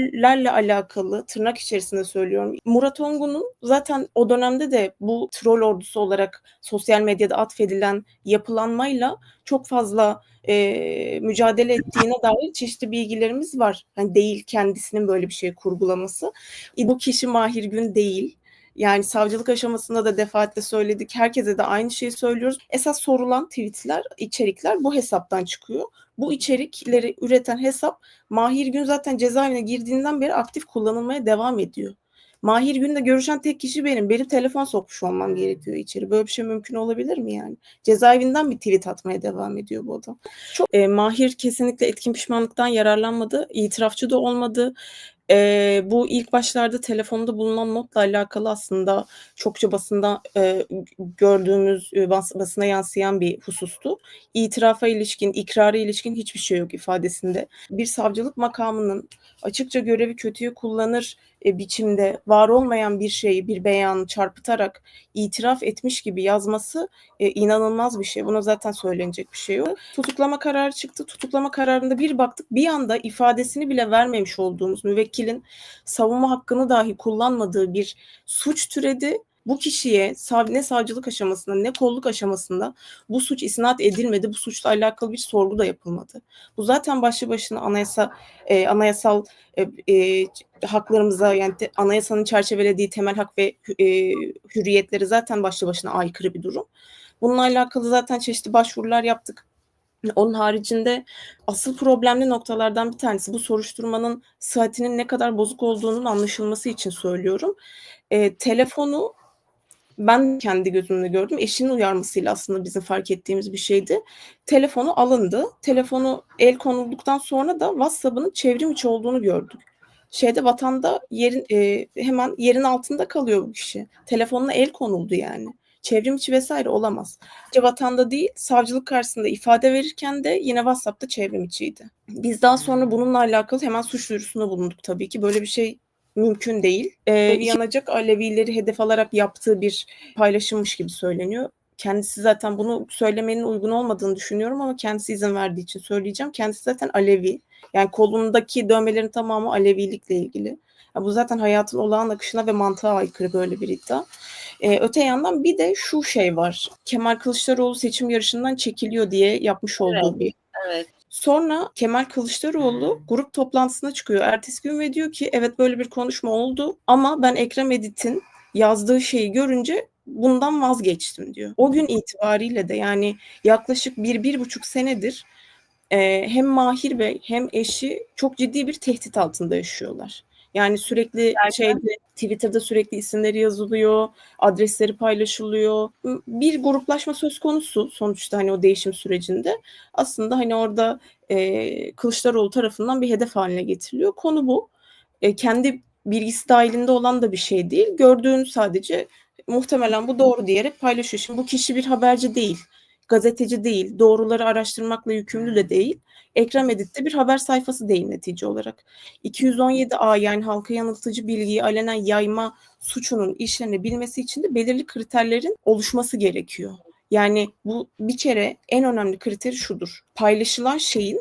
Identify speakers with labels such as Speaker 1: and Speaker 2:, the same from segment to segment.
Speaker 1: lerle alakalı tırnak içerisinde söylüyorum. Murat Ongun'un zaten o dönemde de bu troll ordusu olarak sosyal medyada atfedilen yapılanmayla çok fazla e, mücadele ettiğine dair çeşitli bilgilerimiz var. Yani değil kendisinin böyle bir şey kurgulaması. E, bu kişi Mahir Gün değil. Yani savcılık aşamasında da defaatle söyledik. Herkese de aynı şeyi söylüyoruz. Esas sorulan tweetler, içerikler bu hesaptan çıkıyor. Bu içerikleri üreten hesap Mahir Gün zaten cezaevine girdiğinden beri aktif kullanılmaya devam ediyor. Mahir Gün'le görüşen tek kişi benim. Benim telefon sokmuş olmam gerekiyor içeri. Böyle bir şey mümkün olabilir mi yani? Cezaevinden bir tweet atmaya devam ediyor bu adam. Çok e, Mahir kesinlikle etkin pişmanlıktan yararlanmadı. İtirafçı da olmadı. E, bu ilk başlarda telefonda bulunan notla alakalı aslında çokça basında e, gördüğümüz e, bas, basına yansıyan bir husustu. İtirafa ilişkin, ikrara ilişkin hiçbir şey yok ifadesinde. Bir savcılık makamının açıkça görevi kötüye kullanır e, biçimde var olmayan bir şeyi, bir beyanı çarpıtarak itiraf etmiş gibi yazması e, inanılmaz bir şey. Buna zaten söylenecek bir şey yok. Tutuklama kararı çıktı. Tutuklama kararında bir baktık bir anda ifadesini bile vermemiş olduğumuz müvekkilin savunma hakkını dahi kullanmadığı bir suç türedi bu kişiye ne savcılık aşamasında ne kolluk aşamasında bu suç isnat edilmedi. Bu suçla alakalı bir sorgu da yapılmadı. Bu zaten başlı başına anayasa e, anayasal e, e, haklarımıza yani te, anayasanın çerçevelediği temel hak ve e, hürriyetleri zaten başlı başına aykırı bir durum. Bununla alakalı zaten çeşitli başvurular yaptık. Onun haricinde asıl problemli noktalardan bir tanesi bu soruşturmanın sıhhatinin ne kadar bozuk olduğunun anlaşılması için söylüyorum. E, telefonu ben kendi gözümle gördüm. Eşinin uyarmasıyla aslında bizim fark ettiğimiz bir şeydi. Telefonu alındı. Telefonu el konulduktan sonra da WhatsApp'ının çevrim içi olduğunu gördük. Şeyde vatanda yerin e, hemen yerin altında kalıyor bu kişi. Telefonuna el konuldu yani. Çevrim içi vesaire olamaz. Sadece vatanda değil, savcılık karşısında ifade verirken de yine WhatsApp'ta çevrim içiydi. Biz daha sonra bununla alakalı hemen suç duyurusunda bulunduk tabii ki. Böyle bir şey mümkün değil. Ee, yanacak Alevileri hedef alarak yaptığı bir paylaşılmış gibi söyleniyor. Kendisi zaten bunu söylemenin uygun olmadığını düşünüyorum ama kendisi izin verdiği için söyleyeceğim. Kendisi zaten Alevi. Yani kolundaki dövmelerin tamamı Alevilikle ilgili. Yani bu zaten hayatın olağan akışına ve mantığa aykırı böyle bir iddia. Ee, öte yandan bir de şu şey var. Kemal Kılıçdaroğlu seçim yarışından çekiliyor diye yapmış olduğu
Speaker 2: evet,
Speaker 1: bir
Speaker 2: evet.
Speaker 1: Sonra Kemal Kılıçdaroğlu grup toplantısına çıkıyor. Ertesi gün ve diyor ki evet böyle bir konuşma oldu ama ben Ekrem Edit'in yazdığı şeyi görünce bundan vazgeçtim diyor. O gün itibariyle de yani yaklaşık bir, bir buçuk senedir e, hem Mahir Bey hem eşi çok ciddi bir tehdit altında yaşıyorlar. Yani sürekli Gerçekten. şeyde Twitter'da sürekli isimleri yazılıyor, adresleri paylaşılıyor. Bir gruplaşma söz konusu sonuçta hani o değişim sürecinde. Aslında hani orada e, Kılıçdaroğlu tarafından bir hedef haline getiriliyor. Konu bu. E, kendi bilgisi dahilinde olan da bir şey değil. Gördüğün sadece muhtemelen bu doğru diyerek paylaşıyor. Şimdi bu kişi bir haberci değil gazeteci değil, doğruları araştırmakla yükümlü de değil. Ekrem Edit'te bir haber sayfası değil netice olarak. 217A yani halka yanıltıcı bilgiyi alenen yayma suçunun işlenebilmesi için de belirli kriterlerin oluşması gerekiyor. Yani bu bir kere en önemli kriteri şudur. Paylaşılan şeyin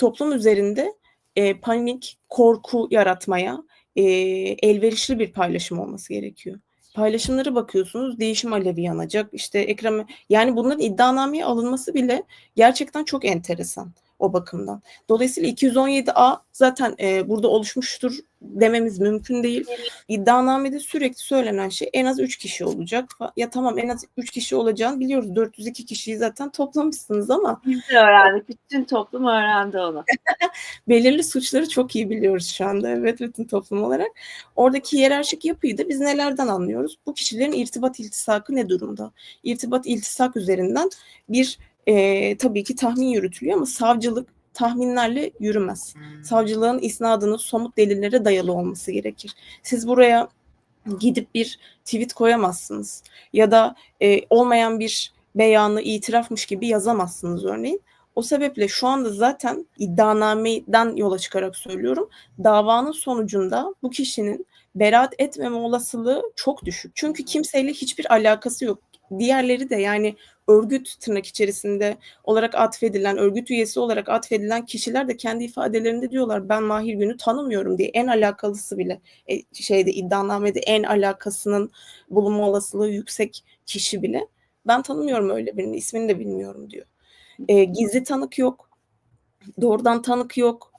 Speaker 1: toplum üzerinde e, panik, korku yaratmaya e, elverişli bir paylaşım olması gerekiyor paylaşımlara bakıyorsunuz değişim alevi yanacak. İşte Ekrem yani bunların iddianameye alınması bile gerçekten çok enteresan o bakımdan. Dolayısıyla 217A zaten e, burada oluşmuştur dememiz mümkün değil. İddianamede sürekli söylenen şey en az 3 kişi olacak. Ya tamam en az 3 kişi olacağını biliyoruz. 402 kişiyi zaten toplamışsınız ama.
Speaker 2: Biz de öğrendik. Bütün toplum öğrendi onu.
Speaker 1: Belirli suçları çok iyi biliyoruz şu anda. Evet bütün toplum olarak. Oradaki hiyerarşik yapıyı da biz nelerden anlıyoruz? Bu kişilerin irtibat iltisakı ne durumda? İrtibat iltisak üzerinden bir e, tabii ki tahmin yürütülüyor ama savcılık tahminlerle yürümez. Hmm. Savcılığın isnadının somut delillere dayalı olması gerekir. Siz buraya gidip bir tweet koyamazsınız ya da e, olmayan bir beyanı itirafmış gibi yazamazsınız örneğin. O sebeple şu anda zaten iddianameden yola çıkarak söylüyorum. Davanın sonucunda bu kişinin beraat etmeme olasılığı çok düşük. Çünkü kimseyle hiçbir alakası yok. Diğerleri de yani örgüt tırnak içerisinde olarak atfedilen, örgüt üyesi olarak atfedilen kişiler de kendi ifadelerinde diyorlar ben Mahir Gün'ü tanımıyorum diye. En alakalısı bile e, şeyde iddianamede en alakasının bulunma olasılığı yüksek kişi bile ben tanımıyorum öyle birini ismini de bilmiyorum diyor. E, gizli tanık yok. Doğrudan tanık yok.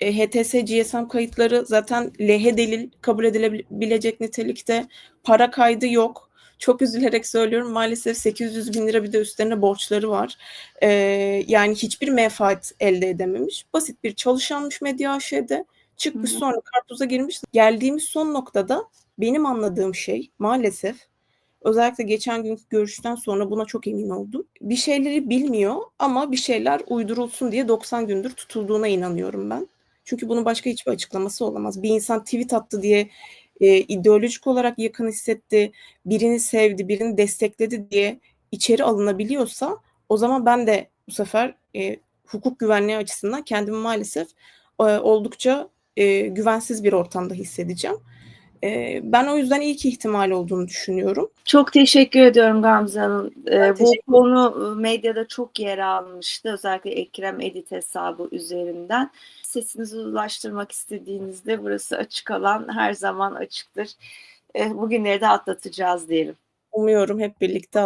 Speaker 1: E, HTS GSM kayıtları zaten lehe delil kabul edilebilecek nitelikte. Para kaydı yok. Çok üzülerek söylüyorum maalesef 800 bin lira bir de üstlerine borçları var. E, yani hiçbir menfaat elde edememiş. Basit bir çalışanmış Medya AŞ'de. Çıkmış
Speaker 2: Hı hı.
Speaker 1: sonra karpuza girmiş. Geldiğimiz son noktada benim anladığım şey maalesef özellikle geçen günkü görüşten sonra buna çok emin oldum. Bir şeyleri bilmiyor ama bir şeyler uydurulsun diye 90 gündür tutulduğuna inanıyorum ben. Çünkü bunun başka hiçbir açıklaması olamaz. Bir insan tweet attı diye e, ideolojik olarak yakın hissetti, birini sevdi, birini destekledi diye içeri alınabiliyorsa o zaman ben de bu sefer e, hukuk güvenliği açısından kendimi maalesef e, oldukça e, güvensiz bir ortamda hissedeceğim. E, ben o yüzden ilk ihtimal olduğunu düşünüyorum.
Speaker 2: Çok teşekkür ediyorum Gamze Hanım. Ee,
Speaker 1: Ben
Speaker 2: bu konu e, medyada çok yer almıştı. Özellikle Ekrem Edit hesabı üzerinden. Sesinizi ulaştırmak istediğinizde burası açık alan her zaman açıktır. Ee, bugünleri de atlatacağız diyelim.
Speaker 1: Umuyorum hep birlikte